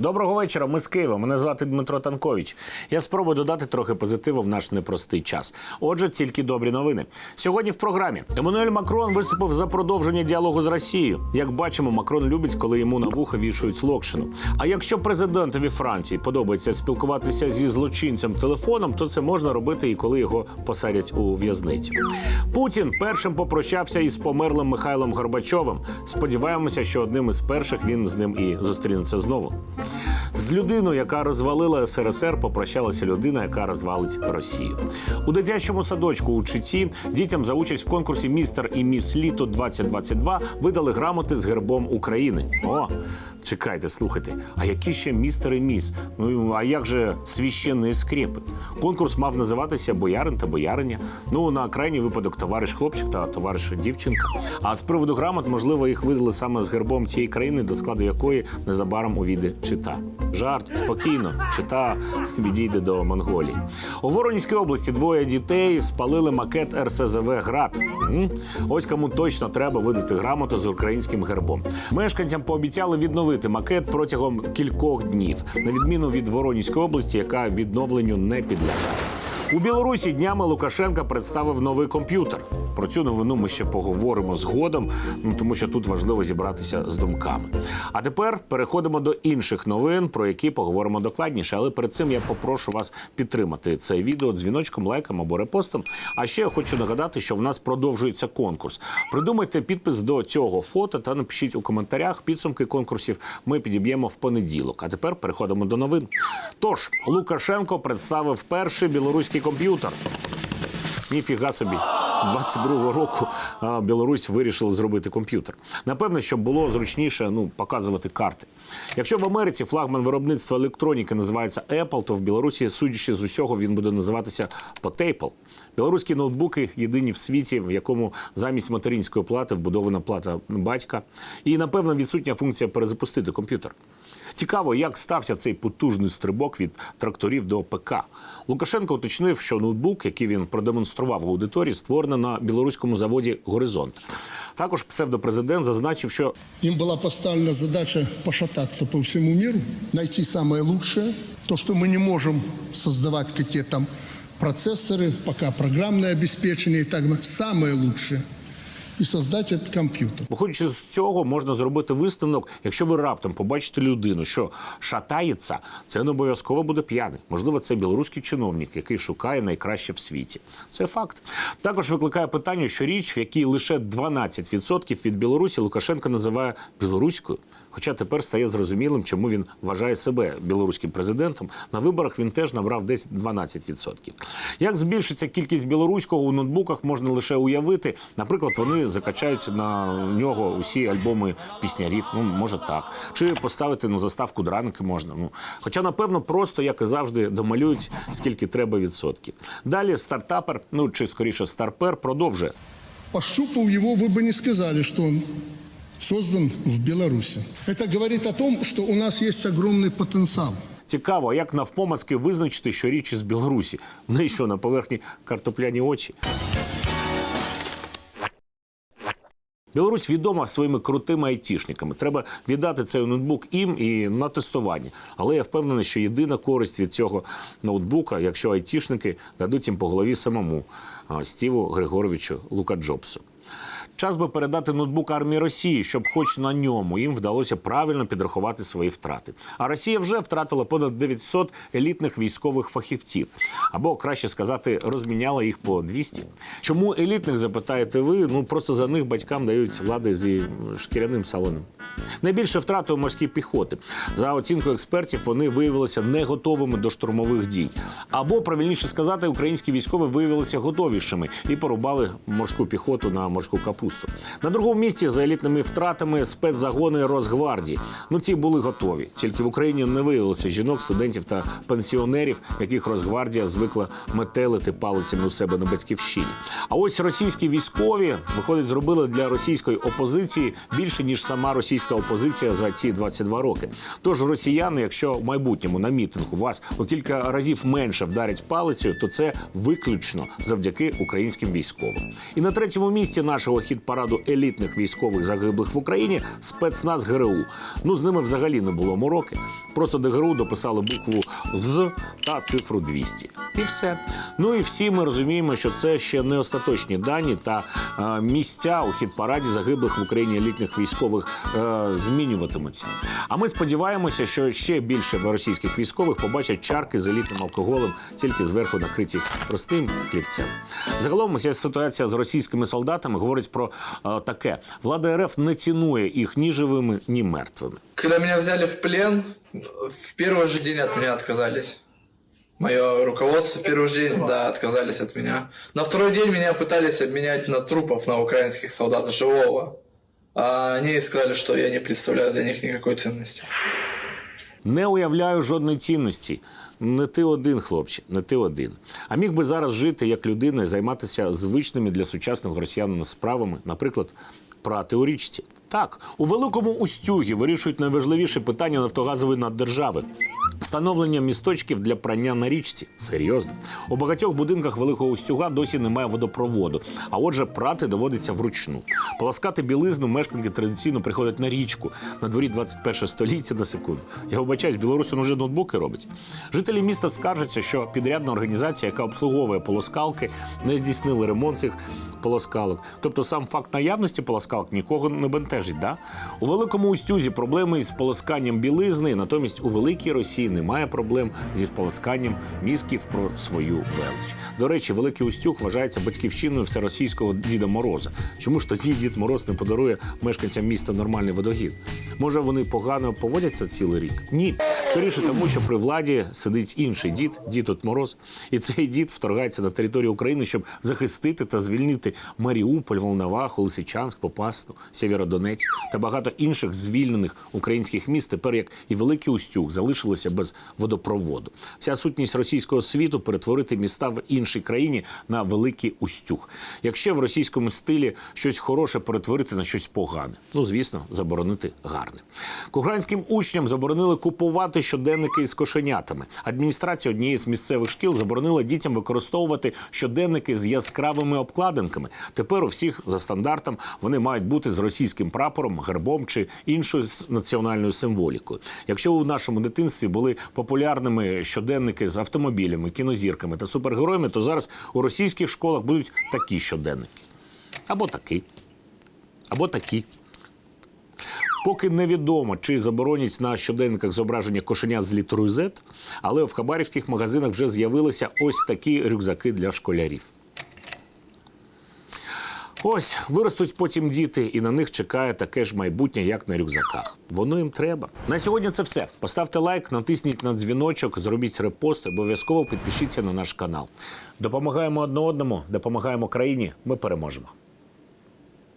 Доброго вечора. Ми з Києва. Мене звати Дмитро Танкович. Я спробую додати трохи позитиву в наш непростий час. Отже, тільки добрі новини. Сьогодні в програмі Еммануель Макрон виступив за продовження діалогу з Росією. Як бачимо, Макрон любить, коли йому на вуха вішують локшину. А якщо президентові Франції подобається спілкуватися зі злочинцем телефоном, то це можна робити і коли його посадять у в'язницю. Путін першим попрощався із померлим Михайлом Горбачовим. Сподіваємося, що одним із перших він з ним і зустрінеться знову. З людиною, яка розвалила СРСР, попрощалася людина, яка розвалить Росію. У дитячому садочку у Читі дітям за участь в конкурсі Містер і Міс Літо 2022 видали грамоти з гербом України. О, чекайте, слухайте. А які ще містер і міс? Ну а як же священні скрепи? Конкурс мав називатися Боярин та бояриня. Ну на крайній випадок товариш хлопчик та товариш дівчинка. А з приводу грамот, можливо, їх видали саме з гербом цієї країни, до складу якої незабаром увійде чита. Жарт спокійно, чита відійде до Монголії. У Воронізькій області двоє дітей спалили макет РСЗВ Град. Ось кому точно треба видати грамоту з українським гербом. Мешканцям пообіцяли відновити макет протягом кількох днів, на відміну від Воронізької області, яка відновленню не підлягає. У Білорусі днями Лукашенка представив новий комп'ютер. Про цю новину ми ще поговоримо згодом, ну тому що тут важливо зібратися з думками. А тепер переходимо до інших новин, про які поговоримо докладніше. Але перед цим я попрошу вас підтримати це відео дзвіночком, лайком або репостом. А ще я хочу нагадати, що в нас продовжується конкурс. Придумайте підпис до цього фото та напишіть у коментарях підсумки конкурсів. Ми підіб'ємо в понеділок. А тепер переходимо до новин. Тож Лукашенко представив перший білоруський комп'ютер. Ніфіга собі. 22-го року Білорусь вирішила зробити комп'ютер. Напевно, щоб було зручніше ну, показувати карти. Якщо в Америці флагман виробництва електроніки називається Apple, то в Білорусі, судячи з усього, він буде називатися Potapel. Білоруські ноутбуки єдині в світі, в якому замість материнської плати вбудована плата батька. І, напевно, відсутня функція перезапустити комп'ютер. Цікаво, як стався цей потужний стрибок від тракторів до ПК. Лукашенко уточнив, що ноутбук, який він продемонстрував в аудиторії, створено на білоруському заводі Горизонт. Також псевдопрезидент зазначив, що Им была поставлена задача пошататься по всему миру, найти самое лучшее, то, что мы не можем создавать какие-то там процессоры, пока программное обеспечение и так далее, самое лучшее, и создати этот компьютер. Виходячи з цього, можна зробити висновок, якщо ви раптом побачите людину, що шатається, це не обов'язково буде п'яний. Можливо, це білоруський чиновник, який шукає найкраще в світі. Це факт. Також викликає питання, що річ, в якій лише 12% від Білорусі Лукашенко називає білоруською. Хоча тепер стає зрозумілим, чому він вважає себе білоруським президентом. На виборах він теж набрав десь 12%. Як збільшиться кількість білоруського у ноутбуках, можна лише уявити. Наприклад, вони закачають на нього усі альбоми піснярів. Ну може так, чи поставити на заставку драники можна. Ну хоча, напевно, просто як і завжди домалюють скільки треба відсотків. Далі стартапер, ну чи скоріше старпер, продовжує. Пощупав его, вы бы не сказали, что он создан в Беларуси. Это говорит о том, что у нас есть огромный потенциал. Цікаво, як навпомацьки визначити, що річ із Білорусі? В неї що на поверхні картопляні очі. Білорусь відома своїми крутими айтішниками. Треба віддати цей ноутбук їм і на тестування. Але я впевнений, що єдина користь від цього ноутбука, якщо айтішники дадуть їм по голові самому Стіву Григоровичу Лукаджобсу. Час би передати ноутбук армії Росії, щоб, хоч на ньому, їм вдалося правильно підрахувати свої втрати. А Росія вже втратила понад 900 елітних військових фахівців, або краще сказати, розміняла їх по 200. Чому елітних запитаєте ви? Ну просто за них батькам дають влади зі шкіряним салоном. Найбільше втрати у морській піхоти. За оцінкою експертів, вони виявилися не готовими до штурмових дій. Або правильніше сказати, українські військові виявилися готовішими і порубали морську піхоту на морську капусту. На другому місці за елітними втратами спецзагони Росгвардії. Ну ці були готові. Тільки в Україні не виявилося жінок, студентів та пенсіонерів, яких Росгвардія звикла метелити палицями у себе на батьківщині. А ось російські військові виходить, зробили для російської опозиції більше ніж сама російська опозиція за ці 22 роки. Тож росіяни, якщо в майбутньому на мітингу вас у кілька разів менше вдарять палицею, то це виключно завдяки українським військовим. І на третьому місці нашого хіт хід параду елітних військових загиблих в Україні спецназ ГРУ. Ну з ними взагалі не було мороки. Просто до ГРУ дописали букву з та цифру 200. І все. Ну і всі ми розуміємо, що це ще не остаточні дані та е, місця у хід параді загиблих в Україні елітних військових е, змінюватимуться. А ми сподіваємося, що ще більше російських військових побачать чарки з елітним алкоголем, тільки зверху накриті простим хлібцем. Загалом ця ситуація з російськими солдатами говорить про е, таке: влада РФ не цінує їх ні живими, ні мертвими. Когда меня взяли в плен, в первый же день от меня отказались. Мое руководство в первый же день, да, отказались от меня. На второй день меня пытались обменять на трупов на украинских солдат живого. А они сказали, что я не представляю для них никакой ценности. Не уявляю жодної цінності. Не ти один, хлопче, не ти один. А міг би зараз жити як людина і займатися звичними для сучасного росіян справами, наприклад, прати у річці. Так, у великому устюгі вирішують найважливіші питання нафтогазової наддержави. Встановлення місточків для прання на річці. Серйозно. У багатьох будинках великого устюга досі немає водопроводу, а отже, прати доводиться вручну. Полоскати білизну мешканки традиційно приходять на річку. На дворі 21 століття на секунду. Я вибачаюсь, Білорусь вже ноутбуки робить. Жителі міста скаржаться, що підрядна організація, яка обслуговує полоскалки, не здійснили ремонт цих полоскалок. Тобто сам факт наявності полоскалок нікого не бентежить. Да? У великому устюзі проблеми із полосканням білизни, натомість у великій Росії немає проблем зі полосканням мізків про свою велич. До речі, великий устюг вважається батьківщиною всеросійського Діда Мороза. Чому ж тоді Дід Мороз не подарує мешканцям міста нормальний водогін? Може, вони погано поводяться цілий рік? Ні. Скоріше тому, що при владі сидить інший дід, дід от Мороз. І цей дід вторгається на територію України, щоб захистити та звільнити Маріуполь, Волноваху, Лисичанськ, Попасну, Сєвєродонець та багато інших звільнених українських міст. Тепер як і Великий Устюг залишилося без водопроводу. Вся сутність російського світу перетворити міста в іншій країні на Великий Устюг. Якщо в російському стилі щось хороше перетворити на щось погане, ну звісно, заборонити гарне. Кугранським учням заборонили купувати щоденники із кошенятами. Адміністрація однієї з місцевих шкіл заборонила дітям використовувати щоденники з яскравими обкладинками. Тепер у всіх за стандартом вони мають бути з російським прапором, гербом чи іншою національною символікою. Якщо у нашому дитинстві були популярними щоденники з автомобілями, кінозірками та супергероями, то зараз у російських школах будуть такі щоденники. Або такі, або такі. Поки невідомо, чи заборонять на щоденниках зображення кошенят з літерою Z, але в хабарівських магазинах вже з'явилися ось такі рюкзаки для школярів. Ось виростуть потім діти, і на них чекає таке ж майбутнє, як на рюкзаках. Воно їм треба. На сьогодні це все. Поставте лайк, натисніть на дзвіночок, зробіть репост, обов'язково підпишіться на наш канал. Допомагаємо одне одному, допомагаємо країні. Ми переможемо.